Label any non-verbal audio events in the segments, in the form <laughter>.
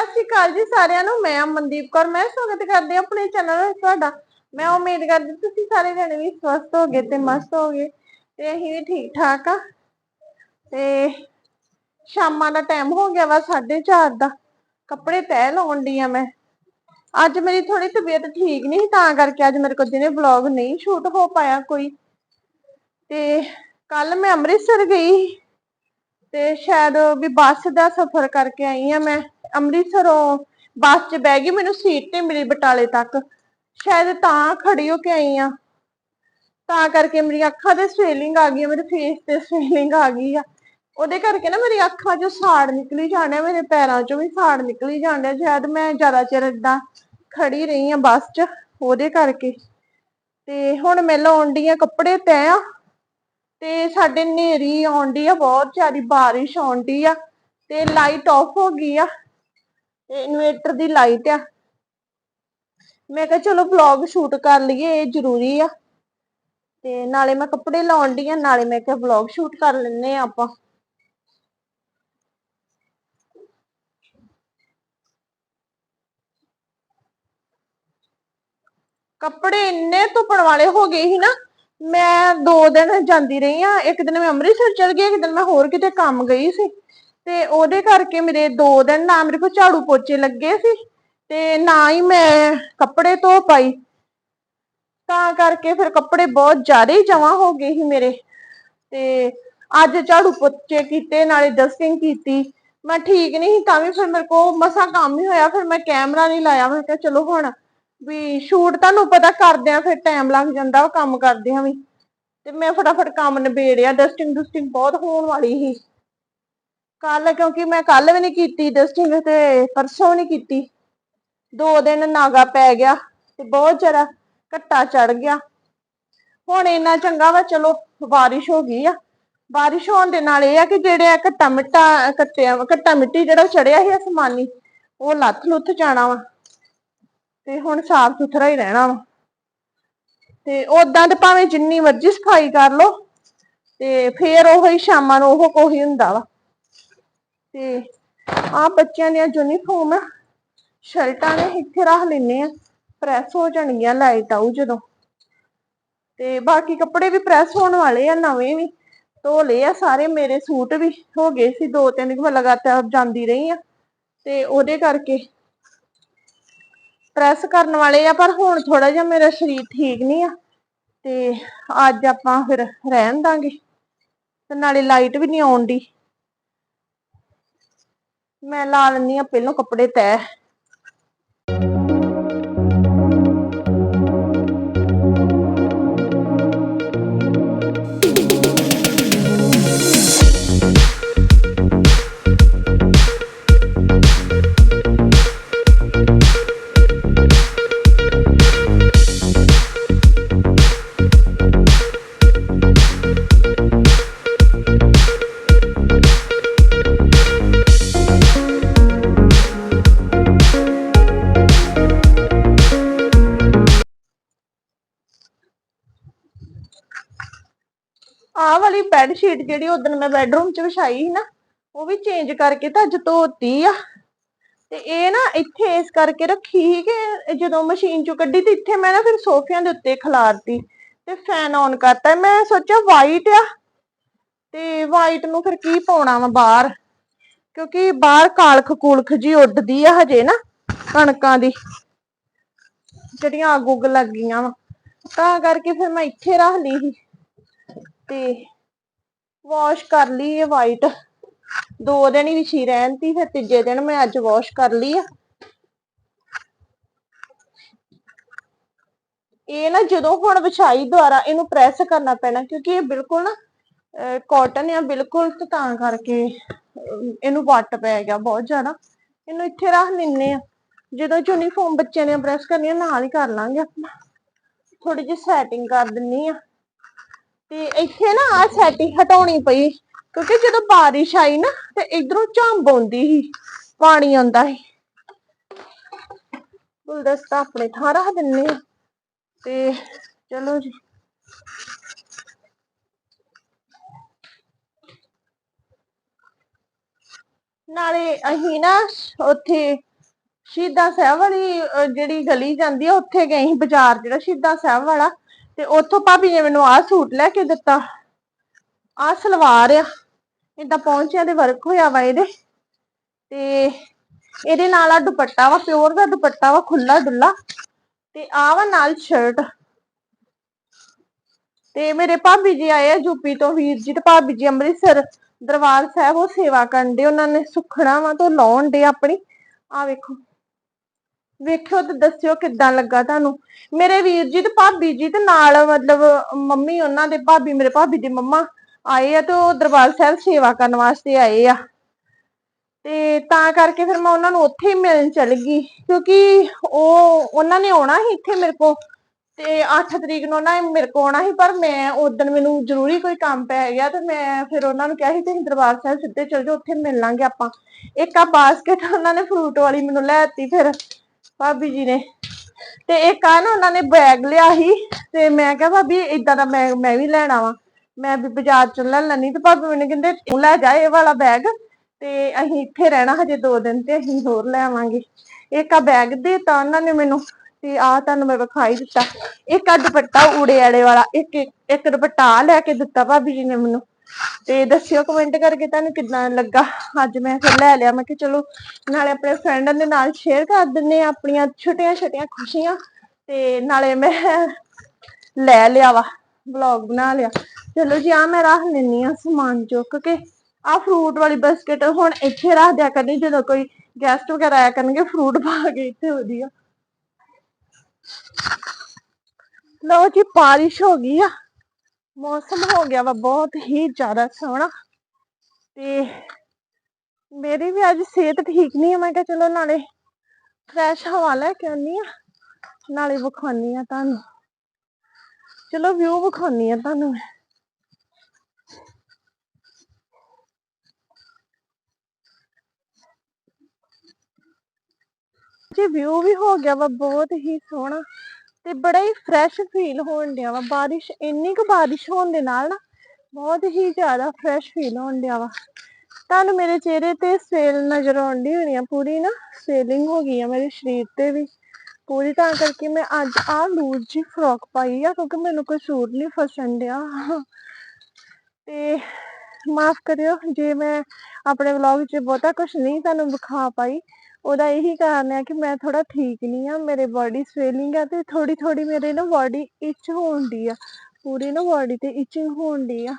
ਸਤਿ ਸ਼੍ਰੀ ਅਕਾਲ ਜੀ ਸਾਰਿਆਂ ਨੂੰ, ਮੈਂ ਅਮਨਦੀਪ ਕੌਰ, ਮੈਂ ਸਵਾਗਤ ਕਰਦੀ ਹਾਂ ਆਪਣੇ ਚੈਨਲ ਵਿੱਚ ਤੁਹਾਡਾ। ਮੈਂ ਉਮੀਦ ਕਰਦੀ ਤੁਸੀਂ ਸਾਰੇ ਜਣੇ ਵੀ ਸਵਸਥ ਹੋਗੇ ਤੇ ਮਸਤ ਹੋਗੇ ਤੇ ਅਸੀਂ ਵੀ ਠੀਕ ਠਾਕ ਆ। ਤੇ ਸ਼ਾਮਾਂ ਦਾ ਟਾਈਮ ਹੋ ਗਿਆ ਵਾ 4:30 ਦਾ। ਕੱਪੜੇ ਤੈਅ ਲਾਉਣ ਦੀ ਆ ਮੈਂ। ਅੱਜ ਮੇਰੀ ਥੋੜੀ ਤਬੀਅਤ ਠੀਕ ਨਹੀਂ ਤਾਂ ਕਰਕੇ ਅੱਜ ਮੇਰੇ ਕੋਲ ਦਿਨੇ ਵਲੌਗ ਨਹੀਂ ਸ਼ੂਟ ਹੋ ਪਾਇਆ ਕੋਈ। ਤੇ ਕੱਲ ਮੈਂ ਅੰਮ੍ਰਿਤਸਰ ਗਈ ਸੀ ਤੇ ਸ਼ਾਇਦ ਵੀ ਬੱਸ ਦਾ ਸਫ਼ਰ ਕਰਕੇ ਆਈ ਆ ਮੈਂ। ਅੰਮ੍ਰਿਤਸਰੋਂ ਬੱਸ 'ਚ ਬਹਿ ਗਈ, ਮੈਨੂੰ ਸੀਟ ਤੇ ਮਿਲੀ ਬਟਾਲੇ ਤੱਕ। ਸ਼ਾਇਦ ਤਾਂ ਖੜੀ ਹੋ ਕੇ ਆਈ ਆ। ਤਾਂ ਕਰਕੇ ਮੇਰੀ ਅੱਖਾਂ ਤੇ ਸਵੈਲਿੰਗ ਆ ਗਈ ਆ ਮੇਰੇ ਫੇਸ ਤੇ ਸਵੈਲਿੰਗ ਆ ਗਈ ਆ। ਉਹਦੇ ਕਰਕੇ ਨਾ ਮੇਰੀ ਅੱਖਾਂ 'ਚੋਂ ਸਾੜ ਨਿਕਲੀ ਜਾਂਦੇ ਮੇਰੇ ਪੈਰਾਂ 'ਚੋਂ ਵੀ ਸਾੜ ਨਿਕਲੀ ਜਾਂਦੇ ਸ਼ਾਇਦ ਮੈਂ ਜ਼ਿਆਦਾ ਚਿਰ ਏਦਾਂ ਖੜੀ ਰਹੀ ਆ ਬੱਸ 'ਚ, ਉਹਦੇ ਕਰਕੇ। ਤੇ ਹੁਣ ਮੈਂ ਲਾਉਣ ਡਈ ਆ ਕੱਪੜੇ ਤੈਅ। ਆ ਤੇ ਸਾਡੇ ਨੇਰੀ ਆਉਂਦੀ ਆ, ਬਹੁਤ ਜ਼ਿਆਦਾ ਬਾਰਿਸ਼ ਆਉਂਦੀ ਆ। ਤੇ ਲਾਈਟ ਆਫ ਹੋ ਗਈ ਆ। ਤੇ ਇਨਵੇਟਰ ਦੀ ਲਾਈਟ ਆ। ਮੈਂ ਕਿਹਾ ਚਲੋ ਵਲੌਗ ਸ਼ੂਟ ਕਰ ਲਈਏ, ਇਹ ਜ਼ਰੂਰੀ ਆ। ਤੇ ਨਾਲੇ ਮੈਂ ਕੱਪੜੇ ਲਾਉਣ ਡਈ ਆ, ਨਾਲੇ ਮੈਂ ਕਿਹਾ ਵਲੌਗ ਸ਼ੂਟ ਕਰ ਲੈਨੇ ਆ ਆਪਾਂ। ਕੱਪੜੇ ਇੰਨੇ ਧੁੱਪਣ ਵਾਲੇ ਹੋ ਗਏ ਸੀ ਨਾ, ਮੈਂ ਦੋ ਦਿਨ ਜਾਂਦੀ ਰਹੀ ਆ ਇੱਕ ਦਿਨ ਮੈਂ ਅੰਮ੍ਰਿਤਸਰ ਚਲ ਗਈ, ਇੱਕ ਦਿਨ ਮੈਂ ਹੋਰ ਕਿਤੇ ਕੰਮ ਗਈ ਸੀ। ਤੇ ਉਹਦੇ ਕਰਕੇ ਮੇਰੇ ਦੋ ਦਿਨ ਨਾ ਮੇਰੇ ਕੋਲ ਝਾੜੂ ਪੋਚੇ ਲੱਗੇ ਸੀ ਤੇ ਨਾ ਹੀ ਮੈਂ ਕੱਪੜੇ ਧੋ ਪਾਈ। ਤਾਂ ਕਰਕੇ ਫਿਰ ਕੱਪੜੇ ਬਹੁਤ ਜ਼ਿਆਦਾ ਹੀ ਜਮਾ ਹੋ ਗਏ ਸੀ ਮੇਰੇ। ਤੇ ਅੱਜ ਝਾੜੂ ਪੋਚੇ ਕੀਤੇ, ਨਾਲੇ ਡਸਟਿੰਗ ਕੀਤੀ। ਮੈਂ ਠੀਕ ਨਹੀਂ ਸੀ ਤਾਂ ਵੀ ਫਿਰ ਮੇਰੇ ਕੋਲ ਮਸਾ ਕੰਮ ਹੀ ਹੋਇਆ, ਫਿਰ ਮੈਂ ਕੈਮਰਾ ਨਹੀਂ ਲਾਇਆ। ਮੈਂ ਕਿਹਾ ਚਲੋ ਹੁਣ ਵੀ ਸ਼ੂਟ ਤੁਹਾਨੂੰ ਪਤਾ ਕਰਦਿਆਂ ਫਿਰ ਟਾਈਮ ਲੱਗ ਜਾਂਦਾ ਵਾ ਕੰਮ ਕਰਦਿਆਂ ਵੀ। ਤੇ ਮੈਂ ਫਟਾਫਟ ਕੰਮ ਨਿਬੇੜਿਆ। ਡਸਟਿੰਗ ਡਸਟਿੰਗ ਬਹੁਤ ਹੋਣ ਵਾਲੀ ਸੀ। ਕੱਲ ਕਿਉਂਕਿ ਮੈਂ ਕੱਲ ਵੀ ਨਹੀਂ ਕੀਤੀ ਡਸਟਿੰਗ ਤੇ ਪਰਸੋਂ ਨਹੀਂ ਕੀਤੀ। ਦੋ ਦਿਨ ਨਾਗਾ ਪੈ ਗਿਆ ਤੇ ਬਹੁਤ ਜ਼ਿਆਦਾ ਘੱਟਾ ਚੜ ਗਿਆ। ਹੁਣ ਇੰਨਾ ਚੰਗਾ ਵਾ, ਚਲੋ ਬਾਰਿਸ਼ ਹੋ ਗਈ ਆ। ਬਾਰਿਸ਼ ਹੋਣ ਦੇ ਨਾਲ ਇਹ ਆ ਕਿ ਜਿਹੜੇ ਆ ਘੱਟਾ ਮਿੱਟਾ ਘੱਟਿਆ ਘੱਟਾ ਮਿੱਟੀ ਜਿਹੜਾ ਚੜਿਆ ਸੀ ਅਸਮਾਨੀ, ਉਹ ਲੱਥ ਲੁੱਥ ਜਾਣਾ ਵਾ। ਤੇ ਹੁਣ ਸਾਫ਼ ਸੁਥਰਾ ਹੀ ਰਹਿਣਾ ਵਾ। ਤੇ ਉਦਾਂ ਤੇ ਭਾਵੇਂ ਜਿੰਨੀ ਮਰਜ਼ੀ ਸਫ਼ਾਈ ਕਰ ਲੋ ਤੇ ਫੇਰ ਉਹ ਹੀ ਸ਼ਾਮਾਂ ਨੂੰ ਉਹ ਕੋਈ ਹੁੰਦਾ ਵਾ। ਤੇ ਆ ਬੱਚਿਆਂ ਦੀਆਂ ਯੂਨੀਫਾਰਮ ਸ਼ਰਟਾਂ ਨੇ ਇੱਥੇ ਰੱਖ ਲੈਨੇ ਆ ਪ੍ਰੈਸ ਹੋ ਜਾਣਗੀਆਂ ਲਾਈਟ ਆਊ ਜਦੋਂ। ਤੇ ਬਾਕੀ ਕੱਪੜੇ ਵੀ ਪ੍ਰੈਸ ਹੋਣ ਵਾਲੇ ਆ, ਨਵੇਂ ਵੀ। ਧੋ ਲਏ ਆ ਸਾਰੇ, ਮੇਰੇ ਸੂਟ ਵੀ ਹੋ ਗਏ ਸੀ, ਦੋ ਤਿੰਨ ਕਿ ਮੈਂ ਲਗਾਤਾਰ ਜਾਂਦੀ ਰਹੀ ਆ। ਤੇ ਉਹਦੇ ਕਰਕੇ ਪ੍ਰੈਸ ਕਰਨ ਵਾਲੇ ਆ, ਪਰ ਹੁਣ ਥੋੜਾ ਜਿਹਾ ਮੇਰਾ ਸਰੀਰ ਠੀਕ ਨਹੀਂ ਆ। ਤੇ ਅੱਜ ਆਪਾਂ ਫਿਰ ਰਹਿਣ ਦਾਂਗੇ। ਤੇ ਨਾਲੇ ਲਾਈਟ ਵੀ ਨਹੀਂ ਆਉਣ ਦੀ ਮੈਂ ਲਾ ਲੈਂਦੀ ਆ ਪਹਿਲੋਂ ਕੱਪੜੇ ਤੈਅ। ਬੈੱਡ ਸ਼ੀਟ ਜਿਹੜੀ ਉਦੋਂ ਮੈਂ ਬੈੱਡਰੂਮ 'ਚ ਵਿਛਾਈ ਸੀ ਨਾ, ਉਹ ਵੀ ਚੇਂਜ ਕਰਕੇ ਤਾਂ ਅੱਜ ਧੋਤੀ ਆ। ਤੇ ਇਹ ਨਾ ਇੱਥੇ ਇਸ ਕਰਕੇ ਰੱਖੀ ਸੀ ਕਿ ਜਦੋਂ ਮਸ਼ੀਨ 'ਚੋਂ ਕੱਢੀ ਤੇ ਇੱਥੇ ਮੈਂ ਨਾ ਫਿਰ ਸੋਫਿਆਂ ਦੇ ਉੱਤੇ ਖਿਲਾਰਤੀ ਤੇ ਫੈਨ ਔਨ ਕਰਤਾ। ਮੈਂ ਸੋਚਿਆ ਵਾਈਟ ਆ, ਤੇ ਵਾਈਟ ਨੂੰ ਫਿਰ ਕੀ ਪਾਉਣਾ ਵਾ ਬਾਹਰ? ਕਿਉਂਕਿ ਬਾਹਰ ਕਾਲਖ ਕੂਲਖ ਜੀ ਉੱਡਦੀ ਆ ਹਜੇ ਨਾ ਕਣਕਾਂ ਦੀ, ਜਿਹੜੀਆਂ ਅੱਗ ਉੱਗ ਲੱਗ ਗਈਆਂ ਵਾ। ਤਾਂ ਕਰਕੇ ਫਿਰ ਮੈਂ ਇੱਥੇ ਰੱਖ ਲਈ ਸੀ। ਤੇ ਵਾਸ਼ ਕਰ ਲਈ ਇਹ ਵਾਈਟ ਦੋ ਦਿਨ ਹੀ ਵਿਛੀ ਰਹਿਣ ਤੀ, ਫਿਰ ਤੀਜੇ ਦਿਨ ਮੈਂ ਅੱਜ ਵਾਸ਼ ਕਰ ਲਈ ਆ। ਇਹ ਨਾ ਜਦੋਂ ਹੁਣ ਵਿਛਾਈ ਦੁਆਰਾ ਇਹਨੂੰ ਪ੍ਰੈਸ ਕਰਨਾ ਪੈਣਾ, ਕਿਉਂਕਿ ਇਹ ਬਿਲਕੁਲ ਨਾ ਕਾਟਨ ਆ, ਬਿਲਕੁਲ ਤੇ ਤਾਂ ਕਰਕੇ ਇਹਨੂੰ ਵੱਟ ਪੈ ਗਿਆ ਬਹੁਤ ਜ਼ਿਆਦਾ। ਇਹਨੂੰ ਇੱਥੇ ਰੱਖ ਲੈਨੇ ਆ। ਜਦੋਂ ਯੂਨੀਫਾਰਮ ਬੱਚਿਆਂ ਦੀਆਂ ਪ੍ਰੈਸ ਕਰਨੀ ਆ ਨਾਲ ਹੀ ਕਰ ਲਾਂਗੇ ਆਪਾਂ। ਥੋੜੀ ਜਿਹੀ ਸੈਟਿੰਗ ਕਰ ਦਿੰਨੀ ਆ। ਤੇ ਇੱਥੇ ਨਾ ਆ ਸੈਟਿੰਗ ਹਟਾਉਣੀ ਪਈ, ਕਿਉਂਕਿ ਜਦੋਂ ਬਾਰਿਸ਼ ਆਈ ਨਾ, ਤੇ ਇਧਰੋਂ ਝੰਬ ਆਉਂਦੀ ਸੀ, ਪਾਣੀ ਆਉਂਦਾ ਸੀ। ਗੁਲਦਸਤਾ ਆਪਣੇ ਥਾਂ ਰੱਖ ਦਿੰਨੇ ਆ, ਤੇ ਚਲੋ ਜੀ। ਨਾਲੇ ਅਸੀਂ ਨਾ ਉੱਥੇ ਸ਼ਹੀਦਾਂ ਸਾਹਿਬ ਵਾਲੀ ਜਿਹੜੀ ਗਲੀ ਜਾਂਦੀ ਆ, ਉੱਥੇ ਗਏ ਸੀ ਬਾਜ਼ਾਰ, ਜਿਹੜਾ ਸ਼ਹੀਦਾਂ ਸਾਹਿਬ ਵਾਲਾ। ਤੇ ਉੱਥੋਂ ਭਾਬੀ ਨੇ ਮੈਨੂੰ ਆਹ ਸੂਟ ਲੈ ਕੇ ਦਿੱਤਾ। ਆਹ ਸਲਵਾਰ ਆ। ਏਦਾਂ ਪਹੁੰਚਿਆ ਦੇ ਵਰਕ ਹੋਇਆ ਵਾ ਇਹਦੇ। ਤੇ ਇਹਦੇ ਨਾਲ ਆ ਦੁਪੱਟਾ ਵਾ ਪਿਓਰ ਦਾ ਦੁਪੱਟਾ ਵਾ ਖੁੱਲਾ ਡੁੱਲਾ। ਤੇ ਆਹ ਵਾ ਨਾਲ ਸ਼ਰਟ ਤੇ ਮੇਰੇ ਭਾਬੀ ਜੀ ਆਏ ਆ ਯੂਪੀ ਤੋਂ, ਵੀਰ ਜੀ ਤੇ ਭਾਬੀ ਜੀ ਅੰਮ੍ਰਿਤਸਰ। ਦਰਬਾਰ ਸਾਹਿਬ ਉਹ ਸੇਵਾ ਕਰਨ ਦੇ ਉਹਨਾਂ ਨੇ ਸੁਖਣਾ ਵਾ ਤੋਂ ਲਾਉਣ ਦੇ ਆਪਣੀ। ਆ ਵੇਖੋ। ਵੇਖਿਓ ਤੇ ਦੱਸਿਓ ਕਿੱਦਾਂ ਲੱਗਾ ਤੁਹਾਨੂੰ। ਮੇਰੇ ਵੀਰ ਜੀ ਤੇ ਭਾਬੀ ਜੀ ਤੇ ਨਾਲ ਮਤਲਬ ਮੰਮੀ ਉਹਨਾਂ ਦੇ, ਭਾਬੀ ਮੇਰੇ ਭਾਬੀ ਦੇ ਮੰਮਾ ਆਏ ਆ ਤੇ ਉਹ ਦਰਬਾਰ ਸਾਹਿਬ ਸੇਵਾ ਕਰਨ ਵਾਸਤੇ ਆਏ ਆ। ਤੇ ਤਾਂ ਕਰਕੇ ਫਿਰ ਮੈਂ ਉਹਨਾਂ ਨੂੰ ਉੱਥੇ ਹੀ ਮਿਲਣ ਚਲ ਗਈ, ਕਿਉਂਕਿ ਉਹ, ਉਹਨਾਂ ਨੇ ਆਉਣਾ ਸੀ ਇੱਥੇ ਮੇਰੇ ਕੋਲ ਤੇ 8 ਤਰੀਕ ਨੂੰ ਉਹਨਾਂ ਨੇ ਮੇਰੇ ਕੋਲ ਆਉਣਾ ਸੀ, ਪਰ ਮੈਂ ਉਦੋਂ ਮੈਨੂੰ ਜ਼ਰੂਰੀ ਕੋਈ ਕੰਮ ਪੈ ਗਿਆ ਤੇ ਮੈਂ ਫਿਰ ਉਹਨਾਂ ਨੂੰ ਕਿਹਾ ਸੀ ਤੁਸੀਂ ਦਰਬਾਰ ਸਾਹਿਬ ਸਿੱਧੇ ਚਲ ਜਾਓ, ਉੱਥੇ ਮਿਲ ਲਾਂਗੇ ਆਪਾਂ। ਇੱਕ ਆ ਬਾਸਕਟ, ਉਹਨਾਂ ਨੇ ਫਰੂਟ ਵਾਲੀ ਮੈਨੂੰ ਲੈ ਦਿੱਤੀ ਫਿਰ। ਭਾਬੀ ਜੀ ਨੇ। ਤੇ ਇੱਕ ਆ ਨਾ ਉਹਨਾਂ ਨੇ ਬੈਗ ਲਿਆ ਸੀ ਤੇ ਮੈਂ ਕਿਹਾ ਭਾਬੀ ਇਦਾਂ ਦਾ ਮੈਂ ਮੈਂ ਵੀ ਲੈਣਾ ਵਾ ਮੈਂ ਵੀ ਬਾਜ਼ਾਰ ਚ ਲੈ ਲੈਣੀ ਤੇ ਭਾਬੀ ਮੈਨੂੰ ਕਹਿੰਦੇ, ਤੂੰ ਲੈ ਜਾ ਇਹ ਵਾਲਾ ਬੈਗ ਤੇ ਅਸੀਂ ਇੱਥੇ ਰਹਿਣਾ ਹਜੇ ਦੋ ਦਿਨ ਤੇ ਅਸੀਂ ਹੋਰ ਲੈ ਆਵਾਂਗੇ। ਇੱਕ ਆ ਬੈਗ ਦੇ ਤਾਂ ਉਹਨਾਂ ਨੇ ਮੈਨੂੰ ਤੇ ਆ ਤੁਹਾਨੂੰ ਮੈਂ ਵਿਖਾਈ ਦਿੱਤਾ। ਇੱਕ ਆ ਦੁਪੱਟਾ ਊੜੇ ਵਾਲੇ ਵਾਲਾ ਇੱਕ ਇੱਕ- ਇੱਕ ਦੁਪੱਟਾ ਆਹ ਲੈ ਕੇ ਦਿੱਤਾ ਭਾਬੀ ਜੀ ਨੇ ਮੈਨੂੰ। ਤੇ ਦੱਸਿਓ ਕਮੈਂਟ ਕਰਕੇ ਤੁਹਾਨੂੰ ਕਿੰਨਾ ਲੱਗਾ? ਅੱਜ ਮੈਂ ਫਿਰ ਲੈ ਲਿਆ, ਮੈਂ ਕਿ ਚਲੋ ਨਾਲੇ ਆਪਣੇ ਫਰੈਂਡਾਂ ਦੇ ਨਾਲ ਸ਼ੇਅਰ ਕਰ ਦਿੰਨੇ ਆ ਆਪਣੀਆਂ ਛੋਟੀਆਂ ਛੋਟੀਆਂ ਖੁਸ਼ੀਆਂ ਤੇ ਨਾਲੇ ਮੈਂ ਲੈ ਲਿਆ ਵਾ ਵਲੌਗ ਬਣਾ ਲਿਆ। ਚਲੋ ਜੀ ਆ ਮੈਂ ਰੱਖ ਲੈਣੀ ਆ ਸਮਾਨ ਚੁੱਕ ਕੇ। ਆ ਫਰੂਟ ਵਾਲੀ ਬਸਕਟ ਹੁਣ ਇੱਥੇ ਰੱਖ ਦਿਆ ਕਰਨੀ, ਜਦੋਂ ਕੋਈ ਗੈਸਟ ਵਗੈਰਾ ਆਇਆ ਕਰਨਗੇ ਫਰੂਟ ਪਾ ਕੇ ਇੱਥੇ ਵਧੀਆ। ਲਓ ਜੀ ਬਾਰਿਸ਼ ਹੋ ਗਈ ਆ। ਮੌਸਮ ਹੋ ਗਿਆ ਵਾ, ਬਹੁਤ ਹੀ ਜ਼ਿਆਦਾ ਸੋਹਣਾ। ਤੇ ਮੇਰੀ ਵੀ ਅੱਜ ਸਿਹਤ ਠੀਕ ਨਹੀਂ ਹੈ ਮੈਂ ਕਿਹਾ ਚਲੋ ਨਾਲੇ ਫਰੈਸ਼ ਹਵਾ ਲੈ ਕੇ ਆਉਣੀ ਆ, ਨਾਲੇ ਵਿਖਾਉਣੀ ਆ ਤੁਹਾਨੂੰ। ਚਲੋ ਵਿਊ ਵਿਖਾਉਣੀ ਆ ਤੁਹਾਨੂੰ ਜੀ ਵਿਊ ਵੀ ਹੋ ਗਿਆ ਵਾ, ਬਹੁਤ ਹੀ ਸੋਹਣਾ। ਤੇ ਬੜਾ ਹੀ ਫਰੈਸ਼ ਫੀਲ ਹੋਣ ਡਿਆ ਵਾ। ਬਾਰਿਸ਼, ਇੰਨੀ ਕੁ ਬਾਰਿਸ਼ ਹੋਣ ਦੇ ਨਾਲ ਨਾ ਬਹੁਤ ਹੀ ਜ਼ਿਆਦਾ ਫਰੈਸ਼ ਫੀਲ ਹੋਣ ਡਿਆ ਵਾ। ਤੁਹਾਨੂੰ ਮੇਰੇ ਚਿਹਰੇ ਤੇ ਸੇਲ ਨਜ਼ਰ ਆਉਂਦੀ ਹੋਣੀ ਆ, ਪੂਰੀ ਨਾ ਸੇਲਿੰਗ ਹੋ ਗਈ ਆ ਮੇਰੇ ਸਰੀਰ ਤੇ ਵੀ। ਪੂਰੀ ਤਾਂ ਕਰਕੇ ਮੈਂ ਅੱਜ ਆ ਲੂਜ਼ ਜੀ ਫਰੋਕ ਪਾਈ ਆ, ਕਿਉਂਕਿ ਮੈਨੂੰ ਕੋਈ ਸੂਟ ਨਹੀਂ ਫਸਣ ਡਿਆ। ਤੇ ਮਾਫ ਕਰਿਓ, ਜੇ ਮੈਂ ਆਪਣੇ ਵਲੌਗ 'ਚ ਬਹੁਤਾ ਕੁਝ ਨਹੀਂ ਤੁਹਾਨੂੰ ਵਿਖਾ ਪਾਈ, ਉਹਦਾ ਇਹੀ ਕਾਰਨ ਹੈ ਕਿ ਮੈਂ ਥੋੜਾ ਠੀਕ ਨਹੀਂ ਆ ਮੇਰੇ ਬਾਡੀ ਸਵੈਲਿੰਗ ਆ ਤੇ ਥੋੜੀ ਥੋੜੀ ਮੇਰੇ ਨਾ ਬਾਡੀ ਇਚ ਹੋਣ ਦੀ ਆ, ਪੂਰੀ ਨਾ ਬਾਡੀ ਤੇ ਇਚਿੰਗ ਹੋਣ ਦੀ ਆ।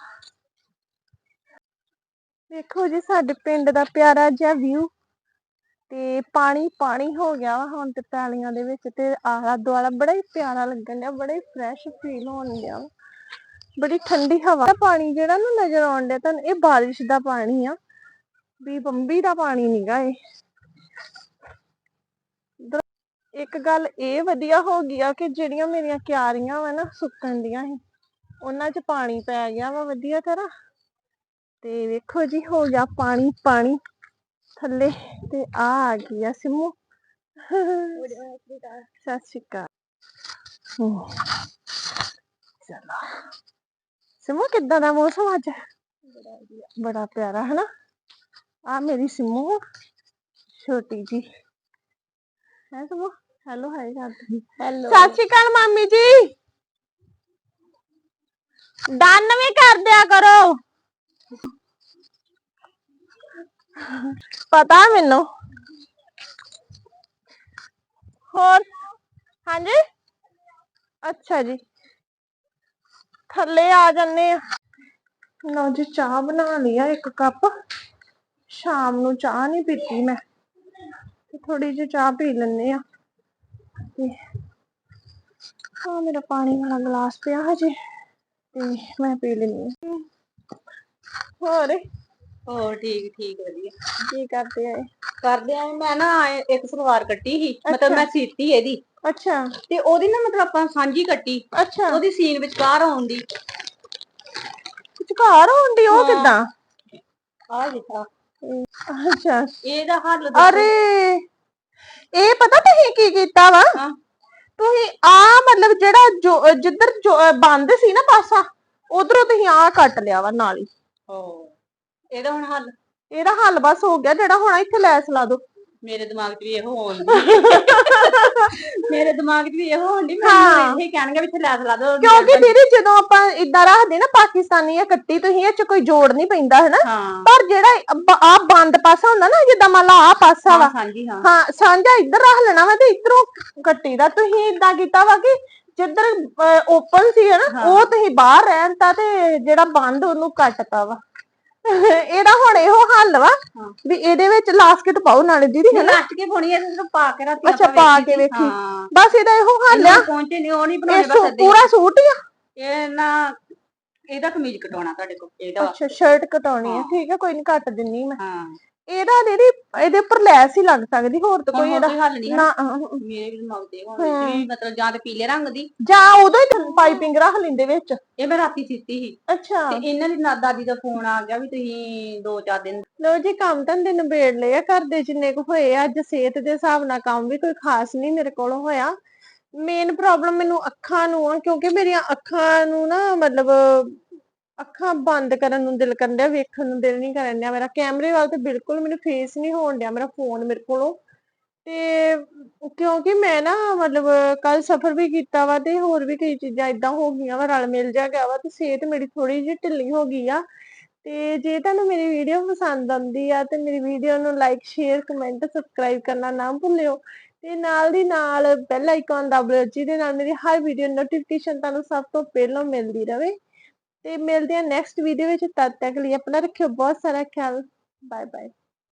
ਵੇਖੋ ਜੀ, ਸਾਡੇ ਪਿੰਡ ਦਾ ਪਿਆਰਾ ਜਿਹਾ ਵਿਊ ਤੇ ਪਾਣੀ ਪਾਣੀ ਹੋ ਗਿਆ ਵਾ ਹੁਣ ਤੇ ਪੈਲੀਆਂ ਦੇ ਵਿੱਚ ਤੇ ਆਲਾ ਦੁਆਲਾ ਬੜਾ ਹੀ ਪਿਆਰਾ ਲੱਗਣ ਡਿਆ, ਬੜਾ ਹੀ ਫਰੈਸ਼ ਫੀਲ ਹੋਣ ਡਿਆ ਬੜੀ ਠੰਡੀ ਹਵਾ ਦਾ ਪਾਣੀ ਜਿਹੜਾ ਨਾ ਨਜ਼ਰ ਆਉਣ ਡਿਆ ਤੁਹਾਨੂੰ, ਇਹ ਬਾਰਿਸ਼ ਦਾ ਪਾਣੀ ਆ। ਵੀ ਬੰਬੀ ਦਾ ਪਾਣੀ ਨੀਗਾ ਇਹ। ਇੱਕ ਗੱਲ ਇਹ ਵਧੀਆ ਹੋ ਗਈ ਆ ਕਿ ਜਿਹੜੀਆਂ ਮੇਰੀਆਂ ਕਿਆਰੀਆਂ ਵਾ ਨਾ ਸੁੱਕਣ ਦੀਆਂ ਸੀ, ਉਹਨਾਂ 'ਚ ਪਾਣੀ ਪੈ ਗਿਆ ਵਾ ਵਧੀਆ ਤਰ੍ਹਾਂ। ਤੇ ਵੇਖੋ ਜੀ, ਹੋ ਗਿਆ ਪਾਣੀ ਪਾਣੀ। ਥੱਲੇ ਤੇ ਆ ਆ ਗਈ ਆ ਸਿੰਮੂ। ਸਤਿ ਸ਼੍ਰੀ ਅਕਾਲ। ਚਲੋ। ਸਿੰਮੂ ਕਿੱਦਾਂ ਦਾ ਮੌਸਮ ਅੱਜ? ਬੜਾ ਪਿਆਰਾ ਹੈ ਨਾ ਆ ਮੇਰੀ ਸਿੰਮੂ ਛੋਟੀ ਜੀ। ਹੈ ਸਿੰਮੂ? ਹੈਲੋ ਹਾਈ ਕਰਦੀ ਹੈਲੋ ਸਤਿ ਸ਼੍ਰੀ ਅਕਾਲ ਮਾਮੀ ਜੀ। ਡਨ ਵੀ ਕਰ ਦਿਆ ਕਰੋ। ਪਤਾ ਮੈਨੂੰ? ਹੋਰ? ਹਾਂਜੀ? ਅੱਛਾ ਜੀ। ਥੱਲੇ ਆ ਜੰਨੇ ਆ। ਲਓ ਜੀ ਚਾਹ ਬਣਾ ਲਈ ਆ ਇੱਕ ਕੱਪ। ਸ਼ਾਮ ਨੂੰ ਚਾਹ ਨਹੀਂ ਪੀਤੀ ਮੈਂ। ਤੇ ਥੋੜੀ ਜਿਹੀ ਚਾਹ ਪੀ ਲੈਣੇ ਆ। ਤੇ ਆ ਮੇਰਾ ਪਾਣੀ ਵਾਲਾ ਗਲਾਸ ਪਿਆ ਹਜੇ। ਤੇ ਮੈਂ ਪੀ ਲੈਣੀ ਆ। ਹੋਰ? ਹੋਰ ਠੀਕ ਠੀਕ ਵਧੀਆ। ਕੀ ਕਰਦੇ ਆ? ਕਰਦੇ ਆਂ ਮੈਂ ਨਾ ਇੱਕ ਸਲਵਾਰ ਕੱਟੀ ਸੀ। ਮਤਲਬ ਮੈਂ ਸੀਤੀ ਇਹਦੀ। ਅੱਛਾ। ਤੇ ਉਹਦੀ ਨਾ ਮਤਲਬ ਆਪਾਂ ਸਾਂਝੀ ਕੱਟੀ। ਅੱਛਾ। ਉਹਦੀ ਸੀਨ ਵਿਚਕਾਰ ਆਉਣ ਦੀ। ਘਰ ਹੁੰਦੀ ਉਹ। ਕਿਦਾਂ? ਆ ਜਿਹਾ ਅੱਛਾ। ਇਹਦਾ ਹੱਲ ਦੱਸੋ। ਅਰੇ ਇਹ ਪਤਾ ਤੁਸੀਂ ਕੀ ਕੀਤਾ ਵਾ? ਹਾਂ। ਤੁਸੀਂ ਆ ਮਤਲਬ ਜਿਹੜਾ ਜੋ ਜਿੱਧਰ ਜੋ ਬੰਦ ਸੀ ਨਾ ਪਾਸਾ ਉਧਰੋਂ ਤੁਸੀਂ ਆ ਕੱਟ ਲਿਆ ਵਾ ਨਾਲ ਹੀ। ਓ ਇਹਦਾ ਹੁਣ ਹੱਲ। ਇਹਦਾ ਹੱਲ ਬਸ ਹੋ ਗਿਆ ਜਿਹੜਾ ਹੁਣ ਇੱਥੇ ਲੈਸ ਲਾ ਦੋ ਮੇਰੇ ਦਿਮਾਗ 'ਚ ਵੀ ਇਹੋ ਹੋਣ। <laughs> ਮੇਰੇ ਦਿਮਾਗ 'ਚ ਵੀ ਇਹੋ ਹੋਣ ਹਾਂ। ਮੈਨੂੰ ਇਹੀ ਕਹਿਣਗੇ ਵੀ ਇੱਥੇ ਲੈਸ ਲਾ ਦੋ ਕਿਉਂਕਿ ਦੀਦੀ ਜਦੋਂ ਆਪਾਂ ਇਦਾਂ ਰੱਖਦੇ ਨਾ ਪਾਕਿਸਤਾਨੀ ਜਾਂ ਕੱਟੀ ਤੁਸੀਂ ਇਹ ਚ ਕੋਈ ਜੋੜ ਨਹੀਂ ਪੈਂਦਾ ਹੈ ਨਾ ਹਾਂ। ਪਰ ਜਿਹੜਾ ਆ ਬੰਦ ਪਾਸਾ ਹੁੰਦਾ ਨਾ ਜਿੱਦਾਂ ਮੰਨ ਲਾ ਆ ਪਾਸਾ ਵਾ। ਹਾਂ ਹਾਂਜੀ ਹਾਂ। ਹਾਂ ਸਾਂਝਾ ਇੱਧਰ ਰੱਖ ਲੈਣਾ ਵਾ ਤੇ ਇੱਧਰੋਂ ਕੱਟੀ ਦਾ। ਤੁਸੀਂ ਇਦਾਂ ਕੀਤਾ ਵਾ ਕਿ ਜਿੱਧਰ ਓਪਨ ਸੀ ਨਾ ਹਾਂ। ਉਹ ਤੁਸੀਂ ਬਾਹਰ ਰਹਿਣ ਤਾਂ ਤੇ ਜਿਹੜਾ ਬੰਦ ਉਹਨੂੰ ਕੱਟਤਾ ਵਾ। ਇਹਦਾ ਹੁਣ ਇਹੋ ਹੱਲ ਵਾ। ਵੀ ਇਹਦੇ ਵਿੱਚ ਲਾਸਕਟ ਪਾਓ ਨਾਲੇ ਦੀਦੀ ਹੈ ਨਾ ਲੱਟ ਕੇ ਪਾਉਣੀ ਐ ਤੇ ਪਾ ਕੇ ਰਾਤੀ ਅੱਛਾ, ਪਾ ਕੇ। ਵੇਖੀ। ਬਸ ਇਹਦਾ ਇਹੋ ਹੱਲ ਆ ਇਹਨਾਂ ਪਹੁੰਚੇ ਨਹੀਂ ਉਹ ਨਹੀਂ ਬਣਾਉਣੇ ਬਸ ਹੀ। ਪੂਰਾ ਸੂਟ ਹੀ ਆ ਇਹ ਨਾ ਇਹਦਾ ਕਮੀਜ਼ ਕਟਾਉਣਾ ਤੁਹਾਡੇ ਕੋਲ ਇਹਦਾ। ਅੱਛਾ ਸ਼ਰਟ ਕਟਾਉਣੀ ਹਾਂ। ਠੀਕ ਹੈ ਕੋਈ ਨਹੀਂ ਕੱਟ ਦਿੰਨੀ ਮੈਂ ਹਾਂ ਇਹਦਾ ਦੀਦੀ ਇਹਦੇ ਉੱਪਰ ਲੈਸ ਹੀ ਲੱਗ ਸਕਦੀ ਹੋਰ ਤਾਂ ਕੋਈ ਇਹਦਾ ਕੋਈ ਹੱਲ ਨਹੀਂ ਨਾ ਅਹ, ਮੇਰੇ ਵੀ ਦਿਮਾਗ ਤੇ ਹੁਣ ਵਿੱਚ ਵੀ ਮਤਲਬ ਜਾਂ ਤੇ ਪੀਲੇ ਰੰਗ ਦੀ। ਜਾਂ ਉਦੋਂ ਹੀ ਪਾਈਪਿੰਗ ਰੱਖ ਲੈਂਦੇ ਵਿੱਚ। ਇਹ ਮੈਂ ਰਾਤੀ ਸੀਤੀ ਸੀ। ਅੱਛਾ। ਤੇ ਇਹਨਾਂ ਦੀ ਨਾ- ਦਾਦੀ ਦਾ ਫੋਨ ਆ ਗਿਆ ਵੀ ਤੁਸੀਂ ਦੋ ਚਾਰ ਦਿਨ ਲੋ ਜੀ ਕੰਮ ਧੰਦੇ ਨਿਬੇੜ ਲਏ ਆ ਘਰ ਦੇ ਜਿੰਨੇ ਕੁ ਹੋਏ ਆ ਅੱਜ ਸਿਹਤ ਦੇ ਹਿਸਾਬ ਨਾਲ ਕੰਮ ਵੀ ਕੋਈ ਖਾਸ ਨਹੀਂ ਮੇਰੇ ਕੋਲ ਹੋਇਆ। ਮੇਨ ਪ੍ਰੋਬਲਮ ਮੈਨੂੰ ਅੱਖਾਂ ਨੂੰ ਆ ਕਿਉਂਕਿ ਮੇਰੀਆਂ ਅੱਖਾਂ ਨੂੰ ਨਾ ਮਤਲਬ ਅੱਖਾਂ ਬੰਦ ਕਰਨ ਨੂੰ ਦਿਲ ਕਰਨ ਡਿਆ, ਵੇਖਣ ਨੂੰ ਦਿਲ ਨਹੀਂ ਕਰਨ ਡਿਆ ਮੇਰਾ। ਕੈਮਰੇ ਵੱਲ ਤੇ ਬਿਲਕੁਲ ਮੈਨੂੰ ਫੇਸ ਨਹੀਂ ਹੋਣ ਡਿਆ ਮੇਰਾ ਫੋਨ ਮੇਰੇ ਕੋਲੋਂ। ਤੇ ਕਿਉਂਕਿ ਮੈਂ ਨਾ ਮਤਲਬ ਕੱਲ ਸਫ਼ਰ ਵੀ ਕੀਤਾ ਵਾ ਤੇ ਹੋਰ ਵੀ ਕਈ ਚੀਜ਼ਾਂ ਇਦਾਂ ਹੋ ਗਈਆਂ ਵਾ, ਰਲ ਮਿਲ ਜਾ ਗਿਆ ਵਾ ਤੇ ਸਿਹਤ ਮੇਰੀ ਥੋੜੀ ਜਿਹੀ ਢਿੱਲੀ ਹੋ ਗਈ ਆ। ਤੇ ਜੇ ਤੁਹਾਨੂੰ ਮੇਰੀ ਵੀਡੀਓ ਪਸੰਦ ਆਉਂਦੀ ਆ ਤੇ ਮੇਰੀ ਵੀਡੀਓ ਨੂੰ ਲਾਈਕ ਸ਼ੇਅਰ ਕਮੈਂਟ ਸਬਸਕ੍ਰਾਈਬ ਕਰਨਾ ਨਾ ਭੁੱਲਿਓ। ਤੇ ਨਾਲ ਦੀ ਨਾਲ ਬੈਲ ਆਈਕਨ ਦਬ ਲਿਓ ਜਿਹਦੇ ਨਾਲ ਮੇਰੀ ਹਰ ਵੀਡੀਓ ਨੋਟੀਫਿਕੇਸ਼ਨ ਤੁਹਾਨੂੰ ਸਭ ਤੋਂ ਪਹਿਲਾਂ ਮਿਲਦੀ ਰਹੇ ਤੇ ਮਿਲਦੇ ਆ ਨੈਕਸਟ ਵੀਡੀਓ ਵਿੱਚ, ਤਦ ਤੱਕ ਲਈ ਆਪਣਾ ਰੱਖਿਓ, ਬਹੁਤ ਸਾਰਾ ਖਿਆਲ ਬਾਏ ਬਾਏ